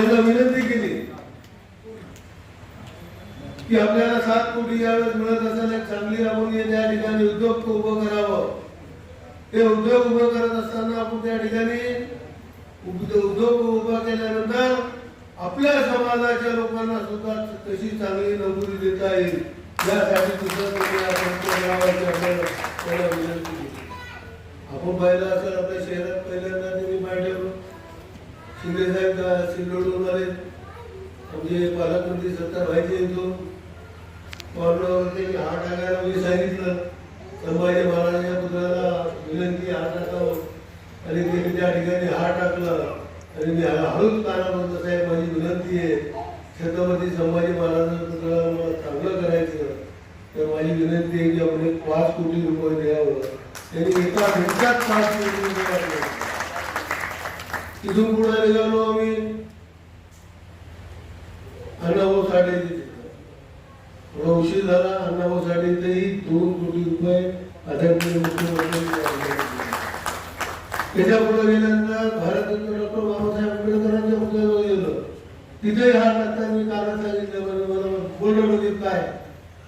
त्यांना विनंती केली की आपल्याला सात कोटी यावेळेस मिळत असताना चांगली आपण या ठिकाणी उद्योग उभं करावं. ते उद्योग उभं करत असताना आपण त्या ठिकाणी उद्योग उभा केल्यानंतर आपल्या समाजाच्या लोकांना सुद्धा कशी चांगली नोकरी देता येईल. यासाठी सुद्धा आपण पाहिलं असेल आपल्या शहरात पहिल्यांदा त्यांनी पाहिजे शिंदे साहेब सिल्लोडून आले म्हणजे पालकमंत्री सत्ता व्हायचे येतो कॉर्नरवरती हा टाकायला मी सांगितलं. संभाजी महाराजांच्या पुतळ्याला विनंती हा टाकावं. आणि त्यांनी त्या ठिकाणी हा टाकला. आणि मी हळूच काना म्हणतो साहेब माझी विनंती आहे. छत्रपती संभाजी महाराजांच्या पुतळ्याला मला चांगलं करायचं. तर माझी विनंती आहे की आपण पाच कोटी रुपये द्यावं. त्यांनी एका मिनिटात पाच कोटी रुपये तिथून पुढे निघालो आम्ही. अण्णाभाऊ साठे थोडा उशीर झाला. अण्णाभाऊ साठे तेही दोन कोटी रुपये आदरणीय मुख्यमंत्री त्याच्या पुढे गेल्यानंतर भारतरत्न डॉक्टर बाबासाहेब आंबेडकरांच्या पुतळ्यावर गेलो. तिथेही हा टाकता मी कारण सांगितलं म्हणजे मला बोलणं म्हणजे काय?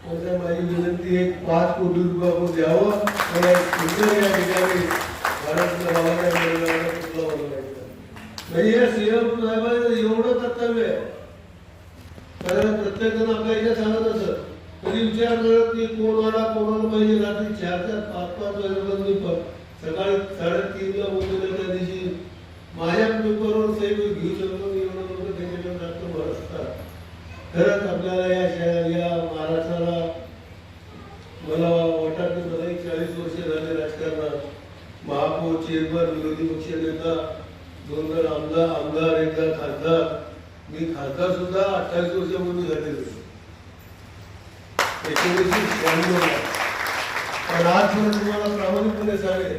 म्हणजे माझी विनंती एक पाच कोटी रुपये आपण द्यावं मला या ठिकाणी भारतरत्न बाबासाहेब म्हणजे या सीएम साहेबांचं एवढं कर्तव्य आहे. कारण प्रत्येक जण आपल्या इथे सांगत असत कधी विचार करत की कोण आला कोणाला पाहिजे रात्री चार चार पाच पाच वाजेपर्यंत सकाळी साडेतीनला मुंबईला त्या दिवशी माझ्या पेपरवर सही घेऊ शकतो मी एवढं लोक त्याच्याकडे जास्त बरसतात खरंच आपल्याला या शहर या महाराष्ट्राला मला वाटतं की मला एक चाळीस वर्ष झाले राजकारणात महापौर चेअरमन विरोधी पक्ष नेता दोन वेळ आमदार आमदार एकदा खासदार मी खासदार सुद्धा अठ्ठावीस वर्षापूर्वी झालेलो एकोणीसशे शहाण्णवला पण आजपर्यंत तुम्हाला प्रामाणिकपणे सांगेल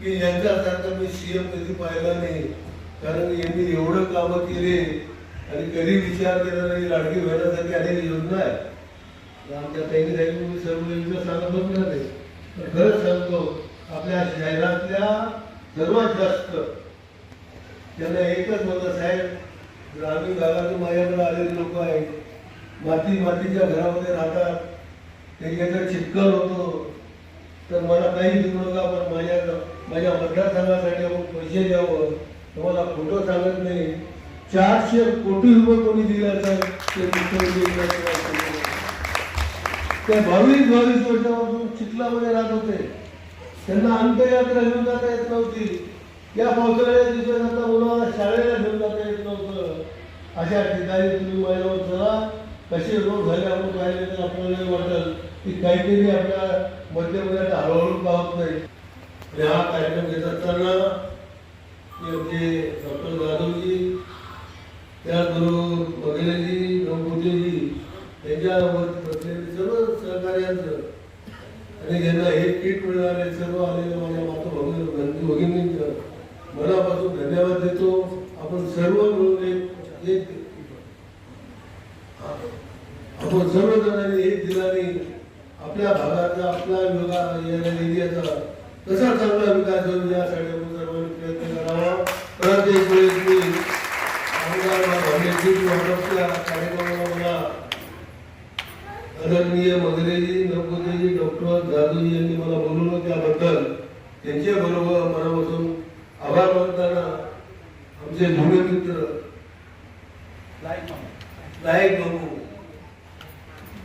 की यांच्यासारखा मी सीएम कधी पाहिला नाही. कारण यांनी एवढं कामं केले आणि कधी विचार केला नाही लाडकी बहिणासाठी अनेक योजना आहे आमच्या ताईने सांगितलं मी सर्व योजना सांगत होत नाही पण खरंच सांगतो आपल्या शहरातल्या सर्वात जास्त त्यांना एकच म्हणलं साहेब ग्रामीण भागातून माझ्याकडे आलेले लोक आहेत. माती मातीच्या घरामध्ये राहतात. त्यांच्याकडे चिटकल होतो. तर मला काही देऊ नका पण माझ्या माझ्या मतदारसंघासाठी आपण पैसे द्यावं. तुम्हाला फोटो सांगत नाही. चारशे कोटी रुपये कोणी दिला तर ते मुख्यमंत्री त्या बावीस बावीस वर्षापासून चिखलामध्ये राहत होते. त्यांना अंत्ययात्रा घेऊन जाता येत नव्हती. या पावसाळ्याच्या दिवसानंतर आता शाळेला घेऊन जाता येत नव्हतं. अशा ठिकाणी तुम्ही महिलावर चला. कसे रोग झाले आपण पाहिले तर आपल्याला वाटेल की काहीतरी आपल्या मध्यम हळूहळू पाहत नाही आणि हा कार्यक्रम घेत असताना मी आमचे डॉक्टर जाधवजी त्याचबरोबर वगैरेजी नवपुतेजी यांच्यावर बसलेले सर्व सहकार्यांचं आणि ज्यांना हे किट मिळाले सर्व आलेले माझ्या माता भगिनी भगिनींचं मनापासून धन्यवाद देतो. आपण सर्व मिळून एक आपण सर्व जणांनी एक दिलाने आपल्या भागाचा आपल्या विभागा या एरियाचा कसा चांगला विकास होईल यासाठी आपण सर्वांनी प्रयत्न करावा. परत एक वेळेस मी आमदार आमचे जुने मित्र लायक बाबू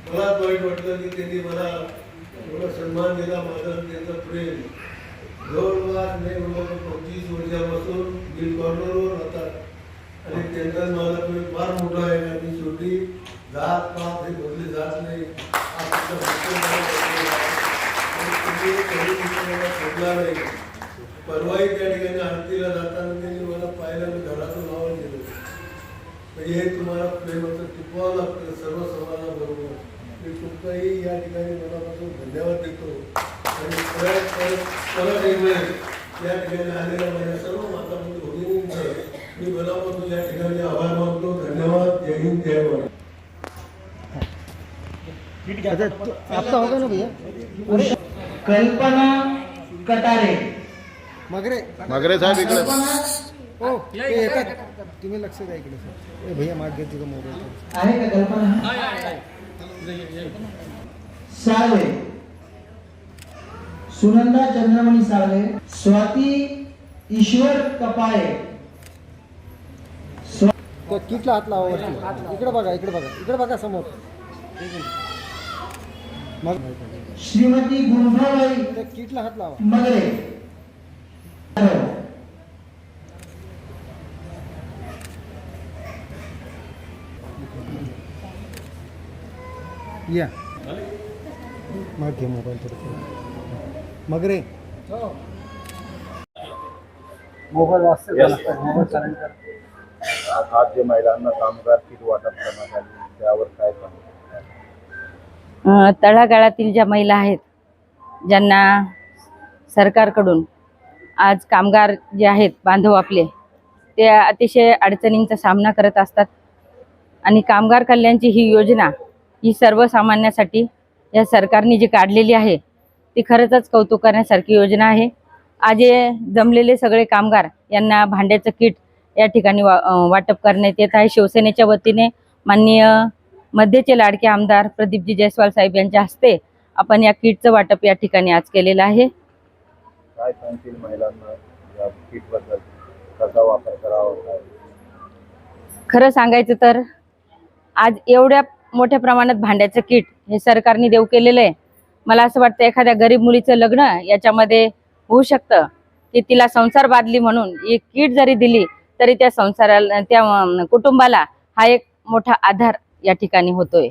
मला वाईट वाटलं की त्यांनी मला एवढा सन्मान दिला माझा त्यांचं प्रेम. जवळपास नाही म्हणलं पंचवीस वर्षापासून बिल कॉर्नरवर राहतात. आणि त्यांचा माझा प्रेम फार मोठा आहे. आणि शेवटी जात पात हे बदले जात नाही हा फक्त मुख्य आणि तुम्ही कधी मला सोडला नाही परवाही त्या ठिकाणी आरतीला जाताना त्यांनी मला पाहिलं मी घरातून आवाज दिलं हे तुम्हाला प्रेमाचं टिकवावं लागतं सर्व समाजाबरोबर मी तुमचाही या ठिकाणी मनापासून धन्यवाद देतो. आणि परत परत परत या ठिकाणी आलेल्या माझ्या सर्व माता भगिनींचं मी मनापासून या ठिकाणी आभार मानतो. धन्यवाद. जय हिंद जय महाराज कल्पना कटारे. मगरे. मगरे साहेब इकडे. हो येतात. तुम्ही लक्ष द्या इकडे सर. ए भैया माग घ्या तुझा मोबाईल आहे का कल्पना? साळवे. सुनंदा चंद्रमणी साळवे. स्वाती ईश्वर कपाळे. किटला हात लावा वरती. इकडे बघा इकडे बघा. इकडे बघा समोर. श्रीमती गुंफाबाई त्या किटला हात लावा. मगरे. या. मग घे मोबाईल थोडं मग रे मोबाईल वाजते आज जे महिलांना कामगार किट वाटप करण्यात आली त्यावर काय सांगू अ, तळागाळातील ज्या महिला आहेत ज्यांना सरकारकडून आज कामगार जे आहेत बांधव आपले ते अतिशय अडचणींचा सामना करत असतात. आणि कामगार कल्याणची ही योजना ही सर्वसामान्यासाठी या सरकारने जी काढलेली आहे ती खरंच कौतुक करण्यासारखी योजना आहे. आज हे जमलेले सगळे कामगार यांना भांड्याचं किट या ठिकाणी वा वाटप करण्यात येत आहे. शिवसेनेच्या वतीने माननीय मध्यचे लाडके आमदार प्रदीपजी जयस्वाल साहेब यांच्या हस्ते आपण या किटचं वाटप या ठिकाणी आज केलेलं आहे. खरं सांगायचं तर आज एवढ्या मोठ्या प्रमाणात भांड्याचं किट हे सरकारने देऊ केलेलं आहे. मला असं वाटतं एखाद्या गरीब मुलीचं लग्न याच्यामध्ये होऊ शकतं. की तिला संसार बांधली म्हणून एक किट जरी दिली तरी त्या संसाराला त्या कुटुंबाला हा एक मोठा आधार या ठिकाणी होतोय.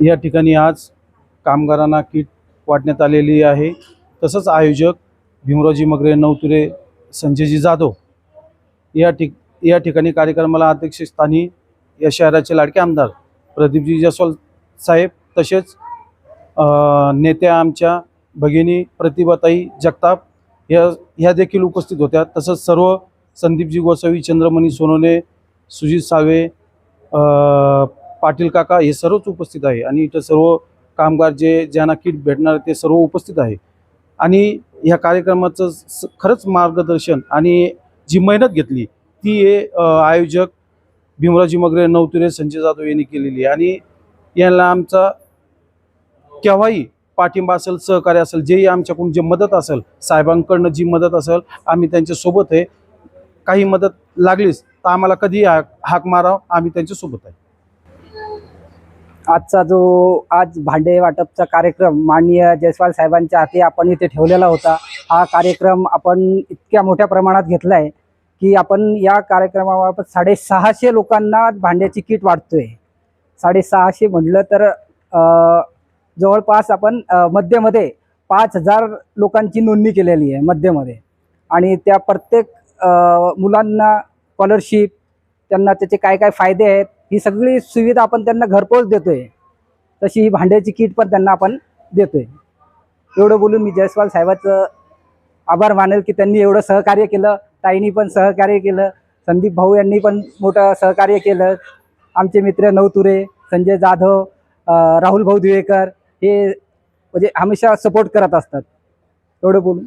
या ठिकाणी आज कामगारांना किट वाटण्यात आलेली आहे. तसंच आयोजक भीमरावजी मगरे नवतुरे संजयजी जाधव या ठिक या ठिकाणी कार्यक्रमाला अध्यक्षस्थानी या शहराचे लाडके आमदार प्रदीपजी जयस्वाल साहेब तसेच नेत्या आमच्या भगिनी प्रतिभाताई जगताप या ह्या देखील उपस्थित होत्या. तसंच सर्व संदीपजी गोसावी चंद्रमणी सोनोने सुजित सावे पाटील काका हे सर्वच उपस्थित आहे आणि इथं सर्व कामगार जे ज्यांना किट भेटणार ते सर्व उपस्थित आहे. आणि ह्या कार्यक्रमाचं स- खरंच मार्गदर्शन आणि जी मेहनत घेतली ती हे आयोजक भीमराजी मगरे नवतुरे संजय जाधव यांनी केलेली आहे. आणि यांना आमचा केव्हाही पाठिंबा असेल सहकार्य असेल जेही आमच्याकडून जे मदत असेल साहेबांकडनं जी मदत असेल आम्ही त्यांच्यासोबत आहे. काही मदत लागलीच तर आम्हाला कधी हाक हाक आम्ही त्यांच्यासोबत आहे. आजचा जो आज भांडे वाटपचा कार्यक्रम माननीय जयस्वाल साहेबांच्या हाती आपण इथे ठेवलेला होता. हा कार्यक्रम आपण इतक्या मोठ्या प्रमाणात घेतला आहे की आपण या कार्यक्रमामार्फत साडेसहाशे लोकांना भांड्याची किट वाटतोय साडेसहाशे म्हटलं तर जवळपास आपण मध्यमध्ये पाच हजार लोकांची नोंदणी केलेली आहे मध्यमध्ये. आणि त्या प्रत्येक मुलांना स्कॉलरशिप त्यांना त्याचे काय काय फायदे आहेत ही सगळी सुविधा आपण त्यांना घरपोच देतोय. तशी ही भांड्याची किट पण त्यांना आपण देतोय. एवढं बोलून मी जयस्वाल साहेबाचं आभार मानेल की त्यांनी एवढं सहकार्य केलं. ताईंनी पण सहकार्य केलं. संदीप भाऊ यांनी पण मोठं सहकार्य केलं. आमचे मित्र नवतुरे संजय जाधव राहुल भाऊ दिवेकर हे म्हणजे हमेशा सपोर्ट करत असतात. एवढं बोलून.